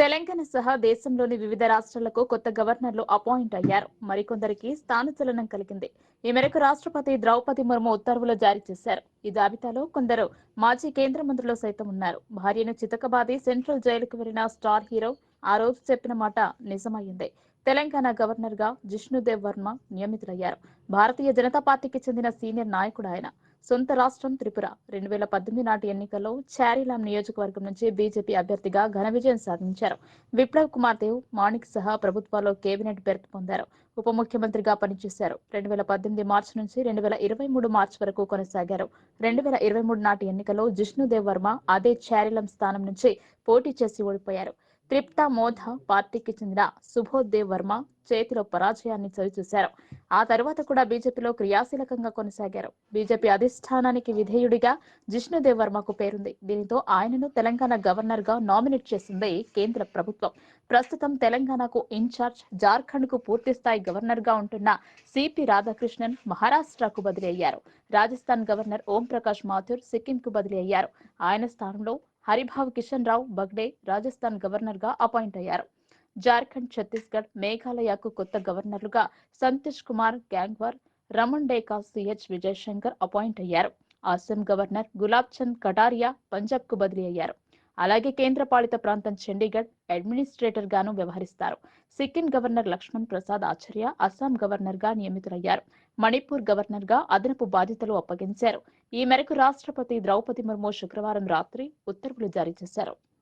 తెలంగాణ సహా దేశంలోని వివిధ రాష్ట్రాలకు కొత్త గవర్నర్లు అపాయింట్ అయ్యారు. మరికొందరికి స్థానచలనం కలిగింది. ఈ మేరకు రాష్ట్రపతి ద్రౌపది ముర్ము ఉత్తర్వులు జారీ చేశారు. ఈ జాబితాలో కొందరు మాజీ కేంద్ర మంత్రులు సైతం ఉన్నారు. భార్యను చితకబాది సెంట్రల్ జైలుకు వెళ్ళిన స్టార్ హీరో ఆ రోజు చెప్పిన మాట నిజమైంది తెలంగాణ గవర్నర్గా జిష్ణుదేవ్ వర్మ నియమితులయ్యారు. భారతీయ జనతా పార్టీకి చెందిన సీనియర్ నాయకుడు ఆయన. సొంత రాష్ట్రం త్రిపుర. రెండు వేల పద్దెనిమిది నాటి ఎన్నికల్లో చారీలాం నియోజకవర్గం నుంచి బీజేపీ అభ్యర్థిగా ఘన విజయం సాధించారు. విప్లవ్ కుమార్ దేవ్ మాణిక్ సహా ప్రభుత్వాల్లో కేబినెట్ బెర్త్ పొందారు. ఉప ముఖ్యమంత్రిగా పనిచేశారు. రెండు వేల పద్దెనిమిది మార్చి నుంచి రెండు వేల ఇరవై మూడు మార్చి వరకు కొనసాగారు. రెండు వేల ఇరవై మూడు నాటి ఎన్నికల్లో జిష్ణుదేవ్ వర్మ అదే చారీలం స్థానం నుంచి పోటీ చేసి ఓడిపోయారు. త్రిప్తా మోధ పార్టీకి చెందిన సుబోధ్ వర్మ చేతిలో పరాజయాన్ని చవిచూశారు. ఆ తర్వాత కూడా బీజేపీలో క్రియాశీలకంగా కొనసాగారు. బీజేపీ అధిష్టానానికి విధేయుడిగా జిష్ణుదేవ్ వర్మకు పేరుంది. దీనితో ఆయనను తెలంగాణ గవర్నర్గా నామినేట్ చేసింది కేంద్ర ప్రభుత్వం. ప్రస్తుతం తెలంగాణకు ఇన్ఛార్జ్ జార్ఖండ్కు పూర్తి స్థాయి గవర్నర్గా ఉంటున్న సిపి రాధాకృష్ణన్ మహారాష్ట్రకు బదిలీ అయ్యారు. రాజస్థాన్ గవర్నర్ ఓం ప్రకాష్ మాథుర్ సిక్కిం కు బదిలీ అయ్యారు. ఆయన స్థానంలో హరిభావ్ కిషన్ రావు బగ్డే రాజస్థాన్ గవర్నర్గా అపాయింట్ అయ్యారు. జార్ఖండ్ ఛత్తీస్గఢ్ మేఘాలయకు కొత్త గవర్నర్లుగా Santosh Kumar Gangwar Ramen Deka C H Vijayashankar appoint అయ్యారు. అస్సాం గవర్నర్ గులాబ్ చంద్ కటారియా పంజాబ్కు బదిలీ అయ్యారు. అలాగే కేంద్ర పాలిత ప్రాంతం చండీగఢ్ అడ్మినిస్ట్రేటర్ గాను వ్యవహరిస్తారు. సిక్కిం గవర్నర్ లక్ష్మణ్ ప్రసాద్ ఆచార్య అస్సాం గవర్నర్గా నియమితులయ్యారు. మణిపూర్ గవర్నర్గా అదనపు బాధ్యతలు అప్పగించారు. ఈ మేరకు రాష్ట్రపతి ద్రౌపది ముర్ము శుక్రవారం రాత్రి ఉత్తర్వులు జారీ చేశారు.